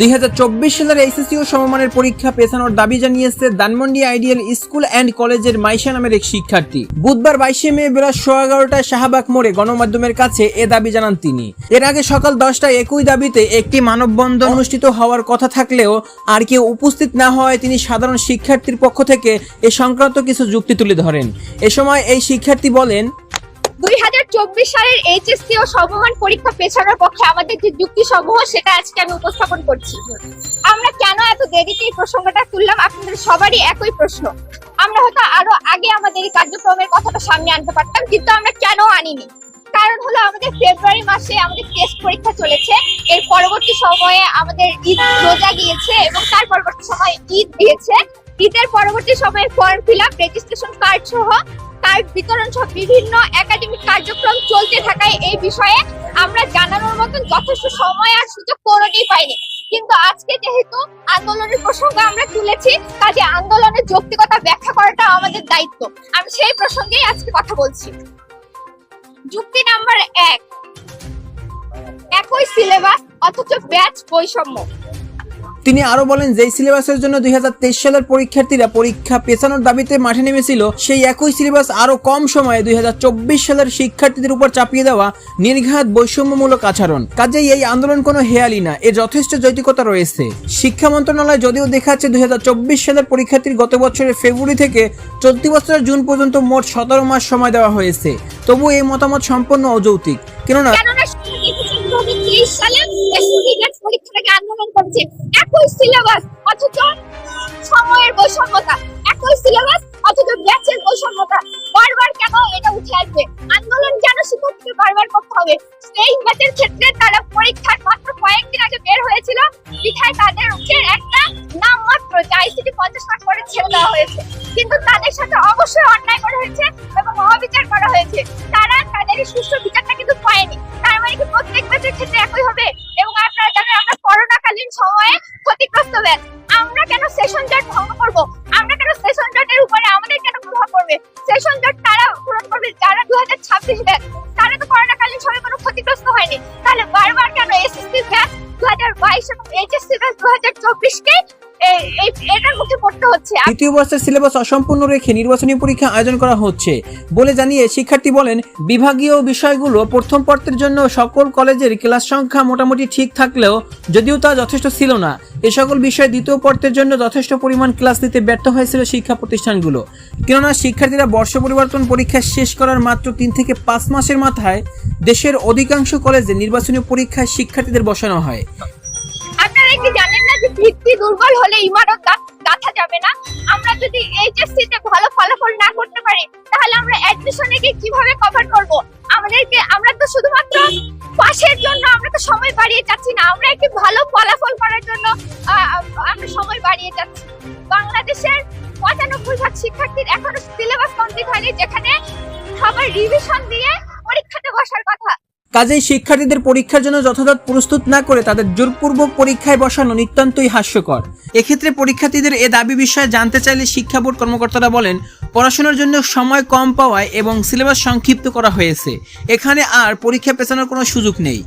দু হাজার চব্বিশ সালের এইচএসসি ও সমমানের পরীক্ষা পেছানোর দাবি জানিয়েছে ধানমন্ডি আইডিয়াল স্কুল অ্যান্ড কলেজের মাইশা নামের এক শিক্ষার্থী। বুধবার বাইশে মে বেলা সোয়া এগারোটায় শাহবাগ মোড়ে গণমাধ্যমের কাছে এ দাবি জানান তিনি। এর আগে সকাল দশটায় একই দাবিতে একটি মানববন্ধন অনুষ্ঠিত হওয়ার কথা থাকলেও আর কেউ উপস্থিত না হওয়ায় তিনি সাধারণ শিক্ষার্থীর পক্ষ থেকে এ সংক্রান্ত কিছু যুক্তি তুলে ধরেন। এ সময় এই শিক্ষার্থী বলেন দুই হাজার চব্বিশ সালের এইচএসসি ও সমমান পরীক্ষা পেছানোর পক্ষে আমাদের যে যুক্তি সমূহ সেটা আজকে আমি উপস্থাপন করছি। আমরা কেন এত দেরিতে এই প্রসঙ্গটা তুললাম? আপনাদের সবারই একই প্রশ্ন। আমরা হয়তো আরও আগে আমাদের এই কার্যক্রমের কথাটা সামনে আনতে পারতাম, কিন্তু আমরা কেন আনিনি? কারণ হলো, আমাদের ফেব্রুয়ারি মাসে আমাদের টেস্ট পরীক্ষা চলেছে। এর পরবর্তী সময়ে আমাদের ঈদ রোজা গিয়েছে এবং তার পরবর্তী সময় ঈদ দিয়েছে। ঈদের পরবর্তী সময়ে form fill up registration card সহ কার্ড বিতরণ সহ বিভিন্ন একাডেমিক কার্যক্রম চলতে থাকায় এই বিষয়ে আমরা জানানোর মতন যথেষ্ট সময় আর সুযোগ কোনোটাই পাইনি। কিন্তু আজকে যেহেতু আন্দোলনের প্রসঙ্গ আমরা তুলেছি, কাজে আন্দোলনের যৌক্তিকতা ব্যাখ্যা করাটা আমাদের দায়িত্ব। আমি সেই প্রসঙ্গেই আজকে কথা বলছি। যুক্তি নাম্বার এক। একই সিলেবাস অথচ ব্যাচ বৈষম্য। তিনি আরও বলেন, যেই সিলেবাসের জন্য দুই হাজার তেইশ সালের পরীক্ষার্থীরা পরীক্ষা পেছানোর দাবিতে মাঠে নেমেছিল, সেই একই সিলেবাস আরও কম সময়ে দুই হাজার চব্বিশ সালের শিক্ষার্থীদের উপর চাপিয়ে দেওয়া নির্ঘাত বৈষম্যমূলক আচরণ। কাজেই এই আন্দোলন কোনো হেয়ালি না, এর যথেষ্ট যৌতিকতা রয়েছে। শিক্ষা মন্ত্রণালয় যদিও দেখাচ্ছে দুই হাজার চব্বিশ সালের পরীক্ষার্থীর গত বছরের ফেব্রুয়ারি থেকে চলতি বছরের জুন পর্যন্ত মোট সতেরো মাস সময় দেওয়া হয়েছে। তবু এই মতামত সম্পূর্ণ অযৌক্তিক। কেননা আন্দোলন করছে। একই সিলেবাস অথচ সময়ের বৈষম্যতা। একই সিলেবাস অথচ ব্যাচের বৈষম্যতা। বারবার কেন এটা উঠে আসবে? আন্দোলন কেন শিক্ষার্থীকে বারবার করতে হবে। সেই ব্যাচের ক্ষেত্রে তারা পরীক্ষার মাত্র কয়েকদিন আগে বের হয়েছিল। বিধায় তাদের হচ্ছে একটা নাম মাত্র যে আইসিটি পঞ্চাশ মার্ক করে ছেড়ে দেওয়া হয়েছে। কিন্তু তাদের সাথে অবশ্যই অন্যায় করা হয়েছে এবং অবিচার করা হয়েছে। তারা তাদের সুষ্ঠু বিচারটা কিন্তু পায়নি। তার মানে কি প্রত্যেক ব্যাচের ক্ষেত্রে একই হবে? এবং আপনারা জানেন আমরা করোনাকালীন সময়ে ক্ষতিগ্রস্ত ব্যাচ আমরা কেন সেশন জট ভঙ্গ করব? আমরা কেন সেশন জটের উপরে আমাদের কেন প্রভাব পড়বে? সেশন জট তারা পূরণ করবে? যারা দু হাজার ছাব্বিশ ব্যাচ, তারা তো করোনাকালীন সময়ে কোনো ক্ষতিগ্রস্ত হয়নি। তাহলে বারবার কেন এসএসসি ব্যাচ দু হাজার বাইশ এবং এইচএসসি ব্যাচ দু হাজার চব্বিশকে দ্বিতীয় বর্ষের সিলেবাস অসম্পূর্ণ রেখে নির্বাচনী পরীক্ষা আয়োজন করা হচ্ছে। বলে জানিয়ে শিক্ষার্থী বলেন, বিভাগীয় বিষয়গুলো প্রথম পত্রের জন্য সকল কলেজের ক্লাস সংখ্যা মোটামুটি ঠিক থাকলেও যদিও তা যথেষ্ট ছিল না, এ সকল বিষয়ে দ্বিতীয় জন্য যথেষ্ট পরিমাণ ক্লাস নিতে ব্যর্থ হয়েছিল শিক্ষা প্রতিষ্ঠানগুলো। কেননা শিক্ষার্থীরা বর্ষ পরিবর্তন পরীক্ষা শেষ করার মাত্র তিন থেকে পাঁচ মাসের মাথায় দেশের অধিকাংশ কলেজে নির্বাচনী পরীক্ষায় শিক্ষার্থীদের বসানো হয়। ভিত্তি দুর্বল হলে ইমারত গাঁথা যাবে না। আমরা যদি এইচএসসি তে ভালো ফলাফল না করতে পারি, তাহলে আমরা অ্যাডমিশনে গিয়ে কীভাবে কভার করব? আমাদেরকে আমরা তো শুধুমাত্র পাশের জন্য আমরা তো সময় বাড়িয়ে যাচ্ছি না। আমরা একটি ভালো ফলাফল করার জন্য আমরা সময় বাড়িয়ে যাচ্ছি। বাংলাদেশের পঁচানব্বই ভাগ শিক্ষার্থীর এখনও সিলেবাস কমপ্লিট হয়নি, যেখানে সবার রিভিশন দিয়ে পরীক্ষাতে বসার কথা। কাজেই শিক্ষার্থীদের পরীক্ষার জন্য যথাযথ প্রস্তুত না করে তাদের জোরপূর্বক পরীক্ষায় বসানো নিতান্তই হাস্যকর। এক্ষেত্রে পরীক্ষার্থীদের এ দাবি বিষয়ে জানতে চাইলে শিক্ষা বোর্ড কর্মকর্তারা বলেন, পড়াশোনার জন্য সময় কম পাওয়ায় এবং সিলেবাস সংক্ষিপ্ত করা হয়েছে। এখানে আর পরীক্ষা পেছানোর কোনো সুযোগ নেই।